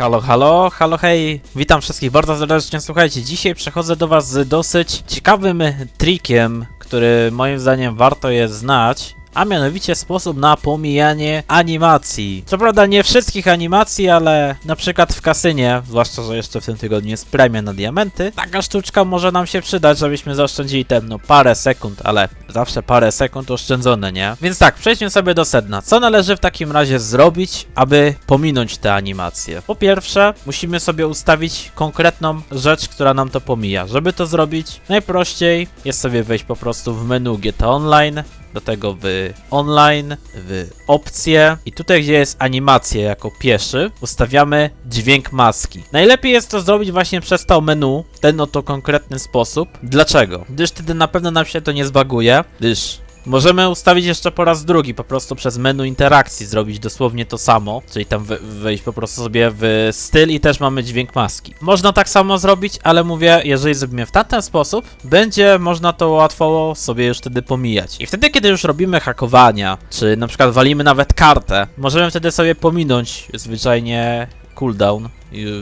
Halo, halo, halo, hej, witam wszystkich bardzo serdecznie. Słuchajcie, dzisiaj przechodzę do Was z dosyć ciekawym trikiem, który moim zdaniem warto jest znać. A mianowicie sposób na pomijanie animacji. Co prawda nie wszystkich animacji, ale na przykład w kasynie, zwłaszcza, że jeszcze w tym tygodniu jest premia na diamenty, taka sztuczka może nam się przydać, żebyśmy zaoszczędzili ten, no parę sekund, ale zawsze parę sekund oszczędzone, nie? Więc tak, przejdźmy sobie do sedna. Co należy w takim razie zrobić, aby pominąć te animacje? Po pierwsze, musimy sobie ustawić konkretną rzecz, która nam to pomija. Żeby to zrobić, najprościej jest sobie wejść po prostu w menu GTA Online, do tego w online, w opcje i tutaj gdzie jest animacja jako pieszy, ustawiamy dźwięk maski. Najlepiej jest to zrobić właśnie przez to menu, w ten oto konkretny sposób. Dlaczego? Gdyż wtedy na pewno nam się to nie zbaguje, gdyż Możemy ustawić jeszcze po raz drugi, po prostu przez menu interakcji zrobić dosłownie to samo, czyli tam we- wejść po prostu sobie w styl i też mamy dźwięk maski. Można tak samo zrobić, ale mówię, jeżeli zrobimy w tamten sposób, będzie można to łatwo sobie już wtedy pomijać. I wtedy, kiedy już robimy hakowania, czy na przykład walimy nawet kartę, możemy wtedy sobie pominąć zwyczajnie cooldown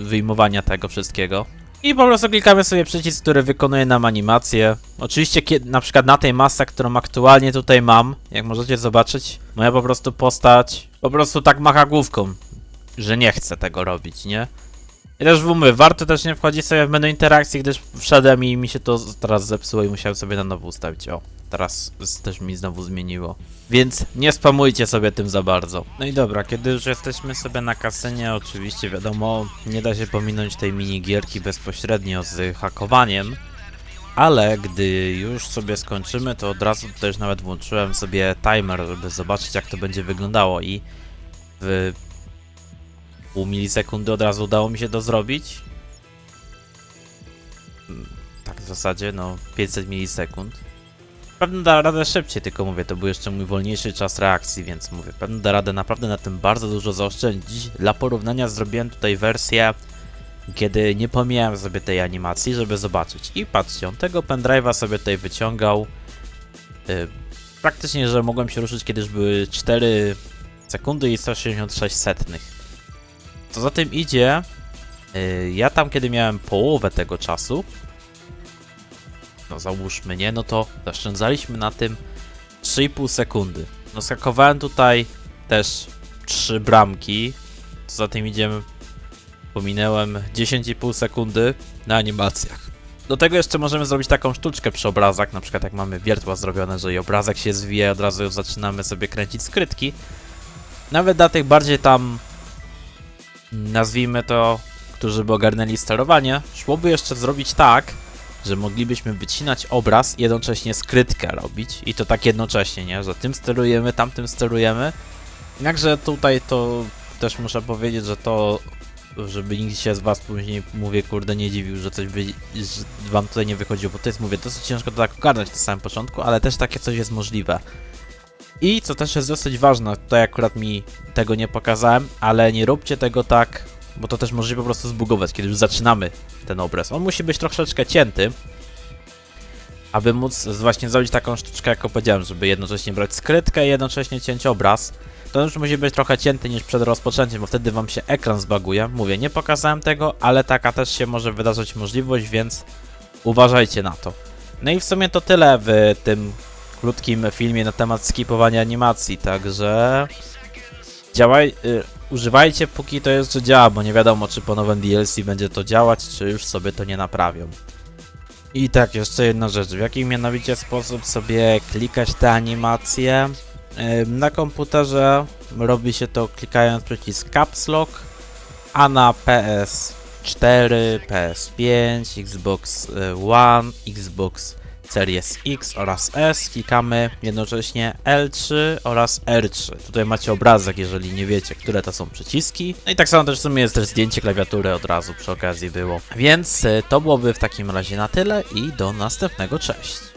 wyjmowania tego wszystkiego. I po prostu klikamy sobie przycisk, który wykonuje nam animację. Oczywiście, kiedy, na przykład na tej masce, którą aktualnie tutaj mam, jak możecie zobaczyć, moja po prostu postać po prostu tak macha główką, że nie chce tego robić, nie? I też mówię, warto też nie wchodzić sobie w menu interakcji, gdyż wszedłem i mi się to teraz zepsuło i musiałem sobie na nowo ustawić. O, teraz też mi znowu zmieniło. Więc nie spamujcie sobie tym za bardzo. No i dobra, kiedy już jesteśmy sobie na kasynie, oczywiście wiadomo, nie da się pominąć tej minigierki bezpośrednio z hakowaniem. Ale gdy już sobie skończymy, to od razu też nawet włączyłem sobie timer, żeby zobaczyć jak to będzie wyglądało i w pół milisekundy od razu udało mi się to zrobić. Mm, Tak w zasadzie, no 500 milisekund. Pewnie da radę szybciej, tylko mówię, to był jeszcze mój wolniejszy czas reakcji, więc mówię, pewnie da radę naprawdę na tym bardzo dużo zaoszczędzić. Dla porównania zrobiłem tutaj wersję, kiedy nie pomijałem sobie tej animacji, żeby zobaczyć. I patrzcie, on tego pendrive'a sobie tutaj wyciągał. Yy, praktycznie, że mogłem się ruszyć, kiedy już były 4 sekundy i 166 setnych. Co za tym idzie, yy, ja tam kiedy miałem połowę tego czasu, no załóżmy, nie, no to zaszczędzaliśmy na tym 3,5 sekundy. No skakowałem tutaj też 3 bramki, co za tym idzie, pominęłem 10,5 sekundy na animacjach. Do tego jeszcze możemy zrobić taką sztuczkę przy obrazach, na przykład jak mamy wiertła zrobione, że i obrazek się zwija, od razu zaczynamy sobie kręcić skrytki. Nawet dla tych bardziej tam, nazwijmy to, którzy by ogarnęli sterowanie, szłoby jeszcze zrobić tak, że moglibyśmy wycinać obraz i jednocześnie skrytkę robić i to tak jednocześnie, nie? Że tym sterujemy, tamtym sterujemy. Jednakże tutaj to też muszę powiedzieć, że to żeby nikt się z was później, mówię, kurde, nie dziwił, że coś wy, że wam tutaj nie wychodziło, bo to jest, mówię, dosyć ciężko to tak ogarnąć na samym początku, ale też takie coś jest możliwe. I co też jest dosyć ważne, tutaj akurat mi tego nie pokazałem, ale nie róbcie tego tak, bo to też może się po prostu zbugować, kiedy już zaczynamy ten obraz. On musi być troszeczkę cięty, aby móc właśnie zrobić taką sztuczkę, jak powiedziałem, żeby jednocześnie brać skrytkę i jednocześnie ciąć obraz. To już musi być trochę cięty niż przed rozpoczęciem, bo wtedy wam się ekran zbaguje. Mówię, nie pokazałem tego, ale taka też się może wydarzyć możliwość, więc uważajcie na to. No i w sumie to tyle w tym krótkim filmie na temat skipowania animacji, także działaj, y, używajcie póki to jeszcze działa, bo nie wiadomo czy po nowym DLC będzie to działać, czy już sobie to nie naprawią. I tak, jeszcze jedna rzecz, w jaki mianowicie sposób sobie klikać te animacje? Ym, Na komputerze robi się to klikając przycisk Caps Lock, a na PS4, PS5, Xbox y, One, Xbox Series X oraz S klikamy jednocześnie L3 oraz R3. Tutaj macie obrazek, jeżeli nie wiecie, które to są przyciski. No i tak samo też w sumie jest też zdjęcie klawiatury od razu przy okazji było. Więc y, to byłoby w takim razie na tyle i do następnego, cześć.